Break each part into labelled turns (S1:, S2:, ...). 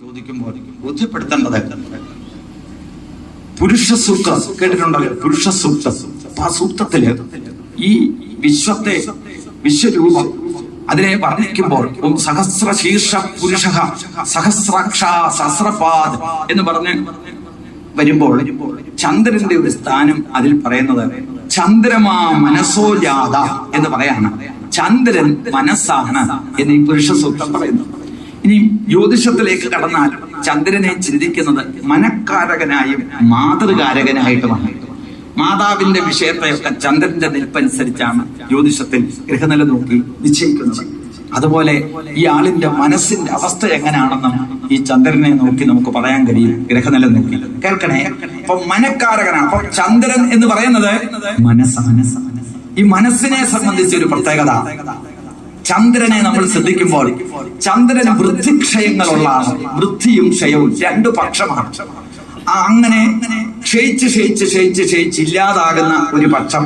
S1: ചോദിക്കുമ്പോൾ ബോധ്യപ്പെടുത്തേണ്ടത് പുരുഷ സൂക്തം കേട്ടിട്ടുണ്ടല്ലോ. പുരുഷ സൂക്തം. ആ സൂക്തത്തിൽ ഈ വിശ്വത്തെ വിശ്വരൂപം അതിനെ വർണിക്കുമ്പോൾ സഹസ്ര ശീർഷ പുരുഷ സഹസ്രാക്ഷ സഹസ്രപാദ് എന്ന് പറഞ്ഞ് വരുമ്പോൾ ചന്ദ്രന്റെ ഒരു സ്ഥാനം അതിൽ പറയുന്നത് ചന്ദ്രമാ മനസ്സോ ജാത എന്ന് പറയാണ്. ചന്ദ്രൻ മനസ്സാണ് എന്ന് ഈ പുരുഷ സൂക്തം പറയുന്നു. ഇനി ജ്യോതിഷത്തിലേക്ക് കടന്നാൽ ചന്ദ്രനെ ചിന്തിക്കുന്നത് മനക്കാരകനായും മാതൃകാരകനായിട്ടുമാണ്. മാതാവിന്റെ വിഷയത്തെയൊക്കെ ചന്ദ്രന്റെ നിൽപ്പനുസരിച്ചാണ് ജ്യോതിഷത്തിൽ ഗ്രഹനില നോക്കി നിശ്ചയിക്കുന്നത്. അതുപോലെ ഈ ആളിന്റെ മനസ്സിന്റെ അവസ്ഥ എങ്ങനെയാണെന്നും ഈ ചന്ദ്രനെ നോക്കി നമുക്ക് പറയാൻ കഴിയും ഗ്രഹനില നോക്കി കേൾക്കണേ? അപ്പൊ മനക്കാരകനാണ്. അപ്പൊ ചന്ദ്രൻ എന്ന് പറയുന്നത് മനസ്സ് ഈ മനസ്സിനെ സംബന്ധിച്ച ഒരു പ്രത്യേകത. ചന്ദ്രനെ നമ്മൾ ശ്രദ്ധിക്കുമ്പോൾ ചന്ദ്രന് വൃദ്ധിക്ഷയങ്ങളുള്ളതാണ്. വൃദ്ധിയും ക്ഷയവും രണ്ടു പക്ഷമാണ്. അങ്ങനെ ക്ഷയിച്ച് ക്ഷയിച്ച് ക്ഷയിച്ച് ക്ഷയിച്ച് ഇല്ലാതാകുന്ന ഒരു പക്ഷം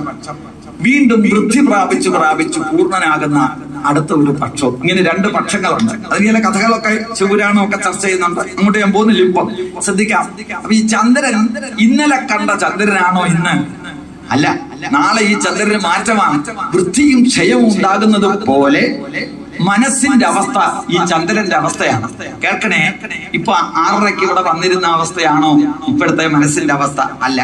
S1: വീണ്ടും വൃദ്ധി പ്രാപിച്ചു പ്രാപിച്ചു പൂർണനാകുന്ന അടുത്ത ഒരു പക്ഷവും. ഇങ്ങനെ രണ്ട് പക്ഷങ്ങളുണ്ട്. അതിങ്ങനെ കഥകളൊക്കെ ശിവപുരാണമൊക്കെ ചർച്ച ചെയ്യുന്നുണ്ട്. അങ്ങോട്ട് ഞാൻ പോകുന്നില്ല. ഇപ്പം ശ്രദ്ധിക്കാം. അപ്പൊ ഈ ചന്ദ്രൻ ഇന്നലെ കണ്ട ചന്ദ്രനാണോ ഇന്ന്? അല്ല നാളെ ഈ ചന്ദ്രന് മാറ്റമാണ്. വൃത്തിയും ക്ഷയവും ഉണ്ടാകുന്നത് പോലെ മനസ്സിന്റെ അവസ്ഥ ഈ ചന്ദ്രന്റെ അവസ്ഥയാണ്. കേൾക്കണേ? ഇപ്പൊ ആറരയ്ക്ക് ഇവിടെ വന്നിരുന്ന അവസ്ഥയാണോ? ഇപ്പോഴത്തെ മനസ്സിന്റെ അവസ്ഥ അല്ല.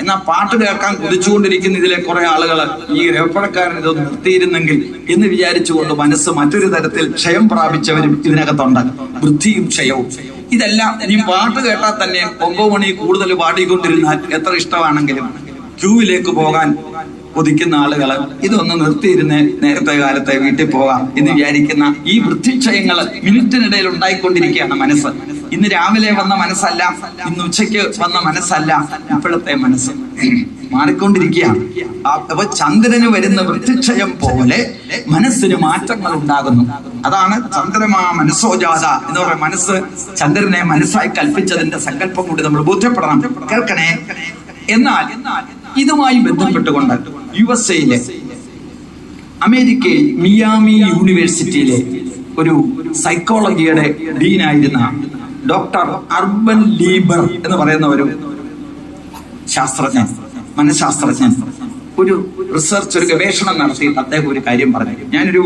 S1: എന്നാ പാട്ട് കേൾക്കാൻ കുതിച്ചുകൊണ്ടിരിക്കുന്ന ഇതിലെ കുറെ ആളുകൾ ഈ രേപ്പടക്കാരൻ ഇത് നിർത്തിയിരുന്നെങ്കിൽ എന്ന് വിചാരിച്ചുകൊണ്ട് മനസ്സ് മറ്റൊരു തരത്തിൽ ക്ഷയം പ്രാപിച്ചവരും ഇതിനകത്തുണ്ട്. വൃത്തിയും ക്ഷയവും. ഇതെല്ലാം ഇനി പാട്ട് കേട്ടാൽ തന്നെ ഒമ്പത് മണി കൂടുതൽ പാടിക്കൊണ്ടിരുന്നാൽ എത്ര ഇഷ്ടമാണെങ്കിലും ക്യൂവിലേക്ക് പോകാൻ കൊതിക്കുന്ന ആളുകൾ ഇതൊന്ന് നിർത്തിയിരുന്ന് നേരത്തെ കാലത്തെ വീട്ടിൽ പോകാം എന്ന് വിചാരിക്കുന്ന ഈ വൃത്തിക്ഷയങ്ങൾ മിനിറ്റിനിടയിൽ ഉണ്ടായിക്കൊണ്ടിരിക്കുകയാണ് മനസ്സ്. ഇന്ന് രാവിലെ വന്ന മനസ്സല്ല ഇന്ന് ഉച്ചയ്ക്ക് വന്ന മനസ്സല്ല ഇപ്പോഴത്തെ മനസ്സ്. മാറിക്കൊണ്ടിരിക്കുകയാണ്. അപ്പൊ ചന്ദ്രന് വരുന്ന വൃത്തിക്ഷയം പോലെ മനസ്സിന് മാറ്റങ്ങൾ ഉണ്ടാകുന്നു. അതാണ് ചന്ദ്രമാ മനസ്സോജാത എന്ന് പറയുന്ന മനസ്സ് ചന്ദ്രനെ മനസ്സായി കൽപ്പിച്ചതിന്റെ സങ്കല്പം കൂടി നമ്മൾ ബോധ്യപ്പെടണം. കേൾക്കണേ? എന്നാൽ ഇതുമായി ബന്ധപ്പെട്ടുകൊണ്ട് യു എസ് എയിലെ അമേരിക്കയിൽ മിയാമി യൂണിവേഴ്സിറ്റിയിലെ ഒരു സൈക്കോളജിയുടെ ഡീനായിരുന്ന ഡോക്ടർ അർബൻ ലീബർ എന്ന് പറയുന്ന ഒരു ശാസ്ത്രജ്ഞൻ മനഃശാസ്ത്രജ്ഞൻ ഒരു റിസർച്ച് ഒരു ഗവേഷണം നടത്തിയിട്ട് അദ്ദേഹം ഒരു കാര്യം പറഞ്ഞു. ഞാനൊരു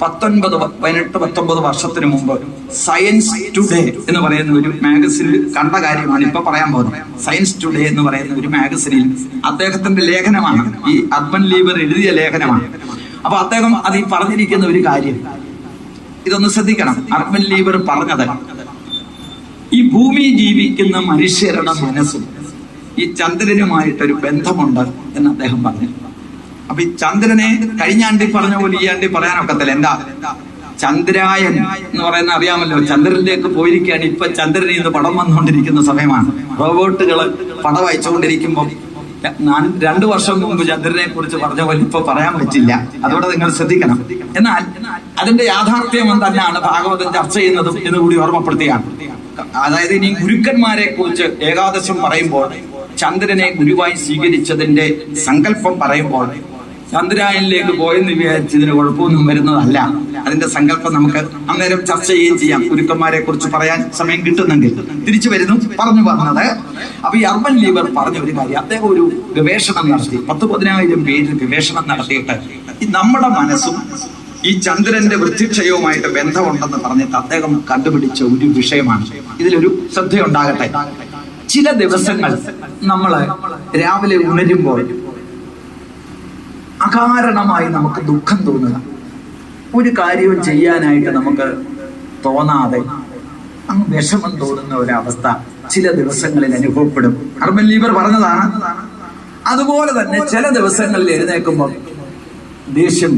S1: പത്തൊൻപത് പതിനെട്ട് പത്തൊമ്പത് വർഷത്തിന് മുമ്പ് സയൻസ് ടുഡേ എന്ന് പറയുന്ന ഒരു മാഗസിനിൽ കണ്ട കാര്യമാണ് ഇപ്പൊ പറയാൻ പോകുന്നത്. സയൻസ് ടുഡേ എന്ന് പറയുന്ന ഒരു മാഗസിനിൽ അദ്ദേഹത്തിന്റെ ലേഖനമാണ്. ഈ അർബൻ ലീബർ എഴുതിയ ലേഖനമാണ്. അപ്പൊ അദ്ദേഹം അത് ഈ പറഞ്ഞിരിക്കുന്ന ഒരു കാര്യം. ഇതൊന്ന് ശ്രദ്ധിക്കണം. അർബൻ ലീബർ പറഞ്ഞത് ഈ ഭൂമി ജീവിക്കുന്ന മനുഷ്യരുടെ മനസ്സും ഈ ചന്ദ്രനുമായിട്ടൊരു ബന്ധമുണ്ട് എന്ന് അദ്ദേഹം പറഞ്ഞു. അപ്പൊ ഈ ചന്ദ്രനെ കഴിഞ്ഞാണ്ടി പറഞ്ഞ പോലെ ഈ ആണ്ടി പറയാനൊക്കത്തില്ല. എന്താ? ചന്ദ്രായൻ എന്ന് പറയുന്ന അറിയാമല്ലോ. ചന്ദ്രനിലേക്ക് പോയിരിക്കുകയാണ്. ഇപ്പൊ ചന്ദ്രനിൽ നിന്ന് പടം വന്നുകൊണ്ടിരിക്കുന്ന സമയമാണ്. റോബോട്ടുകൾ പടം അയച്ചുകൊണ്ടിരിക്കുമ്പോൾ ഞാൻ രണ്ടു വർഷം മുമ്പ് ചന്ദ്രനെ കുറിച്ച് പറഞ്ഞ പോലെ ഇപ്പൊ പറയാൻ പറ്റില്ല. അതോടെ നിങ്ങൾ ശ്രദ്ധിക്കണം. എന്നാൽ അതിന്റെ യാഥാർത്ഥ്യം തന്നെയാണ് ഭാഗവതം ചർച്ച ചെയ്യുന്നതും എന്ന് കൂടി ഓർമ്മപ്പെടുത്തുകയാണ്. അതായത് ഇനി ഗുരുക്കന്മാരെ കുറിച്ച് ഏകാദശം പറയുമ്പോൾ ചന്ദ്രനെ ഗുരുവായി സ്വീകരിച്ചതിന്റെ സങ്കല്പം പറയുമ്പോൾ ചന്ദ്രായനിലേക്ക് പോയെന്ന് വിചാരിച്ച് ഇതിന് കുഴപ്പമൊന്നും വരുന്നതല്ല. അതിന്റെ സങ്കല്പം നമുക്ക് അന്നേരം ചർച്ച ചെയ്യുകയും ചെയ്യാം. ഗുരുക്കന്മാരെ കുറിച്ച് പറയാൻ സമയം കിട്ടുന്നെങ്കിൽ. തിരിച്ചു വരുന്നു. പറഞ്ഞു പറഞ്ഞത് അപ്പൊ ഈ അർബൻ ലീബർ പറഞ്ഞ ഒരു കാര്യം അദ്ദേഹം ഒരു ഗവേഷണം നടത്തി. പത്ത് പതിനായിരം പേരിൽ ഗവേഷണം നടത്തിയിട്ട് നമ്മുടെ മനസ്സും ഈ ചന്ദ്രന്റെ വൃത്തിക്ഷയവുമായിട്ട് ബന്ധമുണ്ടെന്ന് പറഞ്ഞിട്ട് അദ്ദേഹം കണ്ടുപിടിച്ച ഒരു വിഷയമാണ്. ഇതിലൊരു ശ്രദ്ധയുണ്ടാകട്ടെ. ചില ദിവസങ്ങൾ നമ്മൾ രാവിലെ ഉണരുമ്പോൾ അകാരണമായി നമുക്ക് ദുഃഖം തോന്നുക. ഒരു കാര്യവും ചെയ്യാനായിട്ട് നമുക്ക് തോന്നാതെ അങ്ങ് വിഷമം തോന്നുന്ന ഒരവസ്ഥ ചില ദിവസങ്ങളിൽ അനുഭവപ്പെടും. അർബൻ ലീബർ പറഞ്ഞതാണ്. അതുപോലെ തന്നെ ചില ദിവസങ്ങളിൽ എഴുന്നേക്കുമ്പോൾ ദേഷ്യം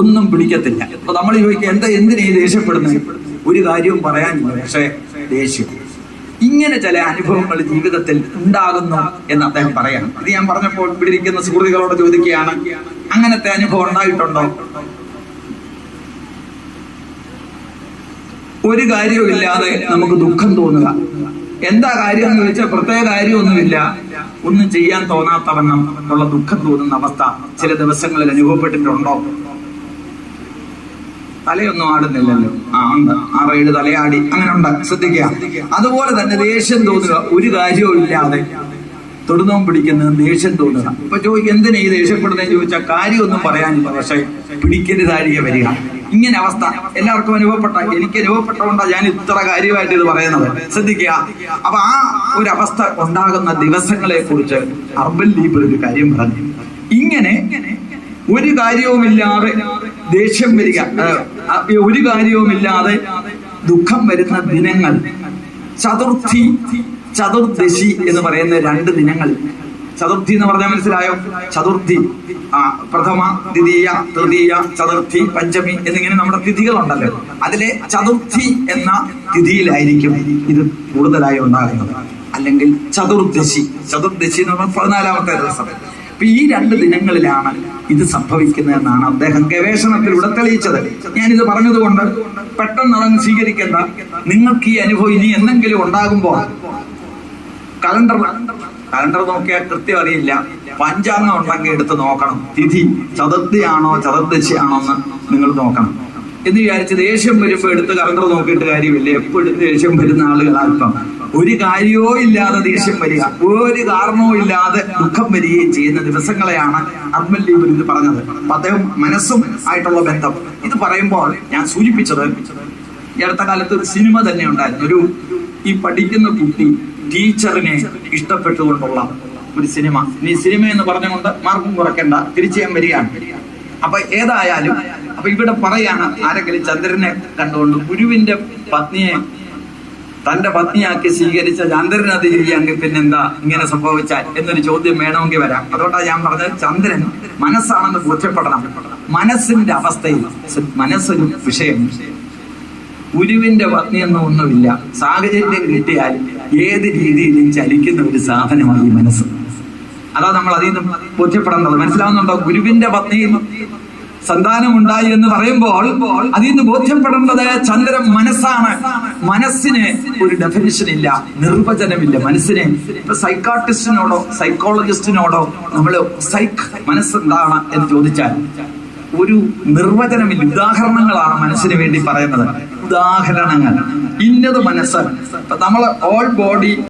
S1: ഒന്നും പിടിക്കത്തില്ല. അപ്പൊ നമ്മൾ ചോദിക്കുക എന്താ എന്തിനാ ഈ ദേഷ്യപ്പെടുന്നത്? ഒരു കാര്യവും പറയാനില്ല പക്ഷേ ദേഷ്യം. ഇങ്ങനെ ചില അനുഭവങ്ങൾ ജീവിതത്തിൽ ഉണ്ടാകുന്നു എന്ന് അദ്ദേഹം പറയണം. ഇത് ഞാൻ പറഞ്ഞപ്പോൾ ഇവിടെ ഇരിക്കുന്ന സുഹൃത്തുക്കളോട് ചോദിക്കുകയാണ് അങ്ങനത്തെ അനുഭവം ഉണ്ടായിട്ടുണ്ടോ? ഒരു കാര്യവും ഇല്ലാതെ നമുക്ക് ദുഃഖം തോന്നുക. എന്താ കാര്യം? എന്ന് ചോദിച്ചാൽ പ്രത്യേക കാര്യമൊന്നുമില്ല. ഒന്നും ചെയ്യാൻ തോന്നാത്തവണ്ണം ഉള്ള ദുഃഖം തോന്നുന്ന അവസ്ഥ ചില ദിവസങ്ങളിൽ അനുഭവപ്പെട്ടിട്ടുണ്ടോ?
S2: തലയൊന്നും ആടുന്നില്ലല്ലോ. ആ ഉണ്ട്. ആറേഴ് തലയാടി. അങ്ങനെ ഉണ്ട്. ശ്രദ്ധിക്കുക. അതുപോലെ തന്നെ ദേഷ്യം തോന്നുക. ഒരു കാര്യവും ഇല്ലാതെ. തൊടുന്നോം പിടിക്കുന്ന ദേഷ്യം തോന്നുക. ഇപ്പൊ ചോദിക്കും എന്തിനാ ഈ ദേഷ്യപ്പെടുന്നതെന്ന് ചോദിച്ചാൽ കാര്യമൊന്നും പറയാനില്ല. പക്ഷേ പിടിക്കരുതാഴിക വരിക. ഇങ്ങനെ അവസ്ഥ എല്ലാവർക്കും അനുഭവപ്പെട്ട എനിക്ക് അനുഭവപ്പെട്ടതുകൊണ്ടാണ് ഞാൻ ഇത്ര കാര്യമായിട്ട് ഇത് പറയുന്നത്. ശ്രദ്ധിക്കുക. അപ്പൊ ആ ഒരു അവസ്ഥ ഉണ്ടാകുന്ന ദിവസങ്ങളെ കുറിച്ച് അർബൽ ലീബർ ഒരു കാര്യം പറഞ്ഞു. ഇങ്ങനെ ഒരു കാര്യവുമില്ലാതെ ദേഷ്യം വരിക. ഒരു കാര്യവുമില്ലാതെ ദുഃഖം വരുന്ന ദിനങ്ങൾ. ചതുർത്ഥി ചതുർദശി എന്ന് പറയുന്ന രണ്ട് ദിനങ്ങൾ. ചതുർത്ഥി എന്ന് പറഞ്ഞാൽ മനസ്സിലായോ? ചതുർത്ഥി ആ പ്രഥമ ദ്വിതീയ തൃതീയ ചതുർത്ഥി പഞ്ചമി എന്നിങ്ങനെ നമ്മുടെ തിഥികളുണ്ടല്ലോ. അതിലെ ചതുർത്ഥി എന്ന തിഥിയിലായിരിക്കും ഇത് കൂടുതലായി ഉണ്ടാകുന്നത്. അല്ലെങ്കിൽ ചതുർദശി. ചതുർദശി എന്ന് പറഞ്ഞാൽ പതിനാലാമത്തെ ദിവസം. അപ്പൊ ഈ രണ്ട് ദിനങ്ങളിലാണ് ഇത് സംഭവിക്കുന്നതെന്നാണ് അദ്ദേഹം ഗവേഷണത്തിലൂടെ തെളിയിച്ചത്. ഞാനിത് പറഞ്ഞതുകൊണ്ട് പെട്ടെന്ന് അതങ്ങ് സ്വീകരിക്കേണ്ട. നിങ്ങൾക്ക് ഈ അനുഭവം ഇനി എന്തെങ്കിലും ഉണ്ടാകുമ്പോൾ കലണ്ടർ കലണ്ടർ നോക്കിയാൽ കൃത്യം അറിയില്ല. പഞ്ചാംഗം ഉണ്ടെങ്കിൽ എടുത്ത് നോക്കണം. തിഥി ചതുർത്ഥിയാണോ ചതുർദശിയാണോ എന്ന് നിങ്ങൾ നോക്കണം. എന്ന് വിചാരിച്ച് ദേഷ്യം വരുമ്പോൾ എടുത്ത് കലണ്ടർ നോക്കിയിട്ട് കാര്യമില്ല. എപ്പോഴും ദേഷ്യം വരുന്ന ആളുകൾ ഇപ്പം. ഒരു കാര്യവും ഇല്ലാതെ ദേഷ്യം വരിക. ഒരു കാരണവും ഇല്ലാതെ ദുഃഖം വരികയും ചെയ്യുന്ന ദിവസങ്ങളെയാണ് ലീബർ ഇത് പറഞ്ഞത്. അദ്ദേഹം മനസ്സും ആയിട്ടുള്ള ബന്ധം. ഇത് പറയുമ്പോൾ ഞാൻ സൂചിപ്പിച്ചത് ഈ അടുത്ത കാലത്ത് ഒരു സിനിമ തന്നെ ഉണ്ടായിരുന്നു. ഒരു ഈ പഠിക്കുന്ന കുട്ടി ടീച്ചറിനെ ഇഷ്ടപ്പെട്ടുകൊണ്ടുള്ള ഒരു സിനിമ. ഇനി സിനിമ എന്ന് പറഞ്ഞുകൊണ്ട് മാർക്കും കുറയ്ക്കണ്ട തിരിച്ചു ഞാൻ വരികയാണ്. അപ്പൊ ഏതായാലും അപ്പൊ ഇവിടെ പറയാണ് ആരെങ്കിലും ചന്ദ്രനെ കണ്ടുകൊണ്ട് ഗുരുവിന്റെ പത്നിയെ തന്റെ പത്നിയാക്കി സ്വീകരിച്ച ചെയ്യാമെങ്കിൽ പിന്നെന്താ ഇങ്ങനെ സംഭവിച്ചാൽ എന്നൊരു ചോദ്യം വേണമെങ്കിൽ വരാം. അതുകൊണ്ടാണ് ഞാൻ പറഞ്ഞത് ചന്ദ്രൻ മനസ്സാണെന്ന് ബോധ്യപ്പെടണം. മനസ്സിന്റെ അവസ്ഥയിൽ മനസ്സൊരു വിഷയം. ഗുരുവിന്റെ പത്നി എന്ന ഒന്നുമില്ല. സാഹചര്യം കിട്ടിയാൽ ഏത് രീതിയിലും ചലിക്കുന്ന ഒരു സാധനമായി മനസ്സ്. അതാ നമ്മൾ അതിൽ നിന്ന് ബോധ്യപ്പെടേണ്ടത്. മനസ്സിലാവുന്നുണ്ടോ? ഗുരുവിന്റെ പത്നിയിൽ സന്താനമുണ്ടായി എന്ന് പറയുമ്പോൾ അതിൽ നിന്ന് ബോധ്യപ്പെടേണ്ടത് ചന്ദ്രൻ മനസ്സാണ്. മനസ്സിന് ഒരു ഡെഫിനിഷൻ ഇല്ല നിർവചനമില്ല. മനസ്സിനെ ഇപ്പൊ സൈക്കാട്രിസ്റ്റിനോടോ സൈക്കോളജിസ്റ്റിനോടോ നമ്മൾ സൈക്ക് മനസ്സെന്താണ് എന്ന് ചോദിച്ചാൽ ഒരു നിർവചനമില്ല. ഉദാഹരണങ്ങളാണ് മനസ്സിന് വേണ്ടി പറയുന്നത്. ഉദാഹരണങ്ങൾ. ഇന്നത് മനസ്സ്. നമ്മൾ ഓൾ ബോഡി